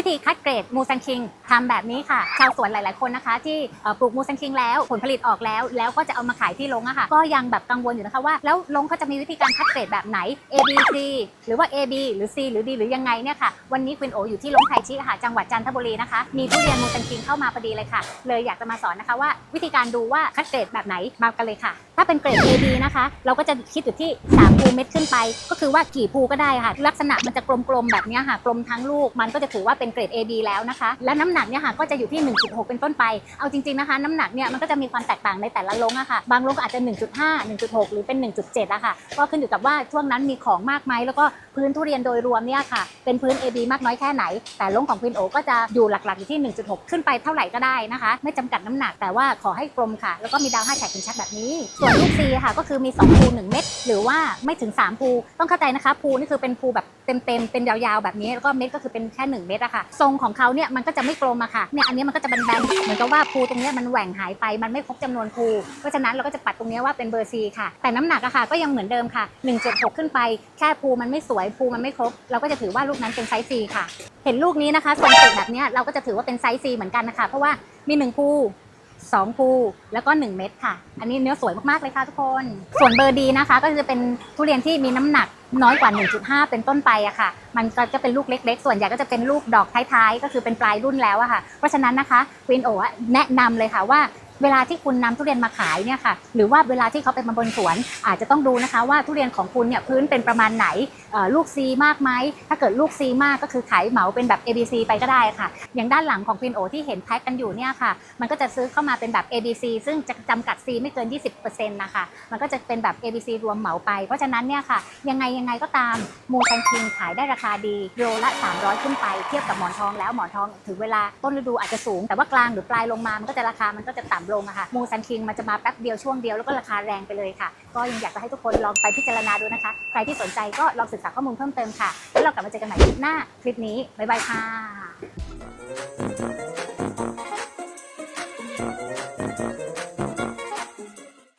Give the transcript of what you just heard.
วิธีคัดเกรดมูซันคิงทำแบบนี้ค่ะชาวสวนหลาย ๆ คนนะคะ ที่ปลูกมูซันคิงแล้วผลผลิตออกแล้ว แล้วก็จะเอามาขายที่ลงอะค่ะ ก็ยังแบบกังวลอยู่นะคะว่า แล้วลงเขาจะมีวิธีการคัดเกรดแบบไหน A B C หรือว่า A B หรือ C หรือ D หรือยังไงเนี่ยค่ะวันนี้ควินโออยู่ที่ลงไทชิค่ะจังหวัดจันทบุรีนะคะมีทุเรียนมูซันคิงเข้ามาพอดีเลยค่ะ เลยอยากจะมาสอนนะคะว่า วิธีการดูว่าคัดเกรดแบบไหนมากันเลยค่ะ ถ้าเป็นเกรด A B นะคะ เราก็จะคิดอยู่ที่3ภูเม็ดขึ้นไป ก็คือว่ากี่ภูก็ได้ค่ะ ลักษณะมันจะกลมๆแบบนี้ค่ะกลมทั้งลูกมันก็จะถือว่าเป็นเกรด A B แล้วนะคะ และน้ำหนักเนี่ยค่ะก็จะอยู่ที่ 1.6 เป็นต้นไป เอาจริงๆนะคะ น้ำหนักเนี่ยมันก็จะมีความแตกต่างในแต่ละลงอะค่ะ บางลงอาจจะ 1.5 1.6 หรือเป็น 1.7อะค่ะ ก็ขึ้นอยู่กับว่าช่วงนั้นมีของมากไหมแล้วก็พื้นทุเรียนโดยรวมเนี่ยค่ะ เป็นพื้น AB มากน้อยแค่ไหน แต่ลงของควินโอก็จะอยู่หลักๆอยู่ที่ 1.6 ขึ้นไปเท่าไหร่ก็ได้นะคะ ไม่จำกัดน้ำหนักแต่ว่าขอให้กลมค่ะ แล้วก็มีดาว5แฉกเป็นชัดแบบนี้ ส่วนลูกซีค่ะก็คือมี2ภู1เม็ดหรือว่าไม่ถึง3ภูต้องเข้าใจนะคะภูนี่คือเป็นภูแบบเต็มๆเป็นยาวๆแบบนี้แล้วก็เม็ดก็คือเป็นแค่ 1 เม็ดอะค่ะทรงของเขาเนี่ยมันก็จะไม่กลมอะค่ะเนี่ยอันนี้มันก็จะแบนๆเหมือนกับว่าภูตรงเนี้ยมันแหว่งหายไปมันไม่ครบจำนวนภูเพราะฉะนั้นเราก็จะปัดตรงเนี้ยว่าเป็นเบอร์ซีค่ะ แต่น้ำหนักอะค่ะก็ยังเหมือนเดิมค่ะ 1.6 ขึ้นไปแค่ภูมันไม่สวยภูมันไม่ครบ เราก็จะถือว่าลูกนั้นเป็นไซส์ซีค่ะ เห็นลูกนี้นะคะทรงติดแบบเนี้ยเราก็จะถือว่าเป็นไซส์ซีเหมือนกันนะคะ เพราะว่ามี1ภู2ภูแล้วก็ 1 เม็ดค่ะ อันนี้เนื้อสวยมากๆเลยค่ะทุกคน ส่วนเบอร์ดีนะคะ ก็จะเป็นทุเรียนที่มีน้ำหนัก น้อยกว่า 1.5 เป็นต้นไปอะค่ะ มันก็จะเป็นลูกเล็ก ๆ ส่วนใหญ่ก็จะเป็นลูกดอกท้ายๆ ก็คือเป็นปลายรุ่นแล้วอะค่ะ เพราะฉะนั้นนะคะควีนโอแนะนำเลยค่ะว่า เวลาที่คุณนำทุเรียนมาขายเนี่ยค่ะหรือว่าเวลาที่เขาไปมาบนสวน อาจจะต้องดูนะคะว่าทุเรียนของคุณเนี่ยพื้นเป็นประมาณไหนลูก C มากไหมถ้าเกิดลูก C มากก็คือขายเหมาเป็นแบบ ABC ไปก็ได้ค่ะ อย่างด้านหลังของควีนโอที่เห็นแพ็คกันอยู่เนี่ยค่ะมันก็จะซื้อเข้ามาเป็นแบบ ABC ซึ่งจะจำกัด C ไม่เกิน 20%นะคะมันก็จะเป็นแบบ ABC รวมเหมาไปเพราะฉะนั้นเนี่ยค่ะยังไงยังไงก็ตามมูซันคิงขายได้ราคาดีโลละ 300 ขึ้นไปเทียบกับหมอนทองแล้วหมอนทองถึงเวลาต้นฤดูอาจจะสูงแต่ว่ากลางหรือปลายลงมามันก็จะราคามันก็จะต่ำลงอะค่ะมูซันคิงมันจะมาแป๊บเดียวช่วงเดียวแล้วก็ราคาแรงไปเลยค่ะ ก็ยังอยากจะให้ทุกคนลองไปพิจารณาดูนะคะ ใครที่สนใจก็ลองศึกษาข้อมูลเพิ่มเติมค่ะ แล้วเรากลับมาเจอกันใหม่คลิปหน้าคลิปนี้บ๊ายบายค่ะ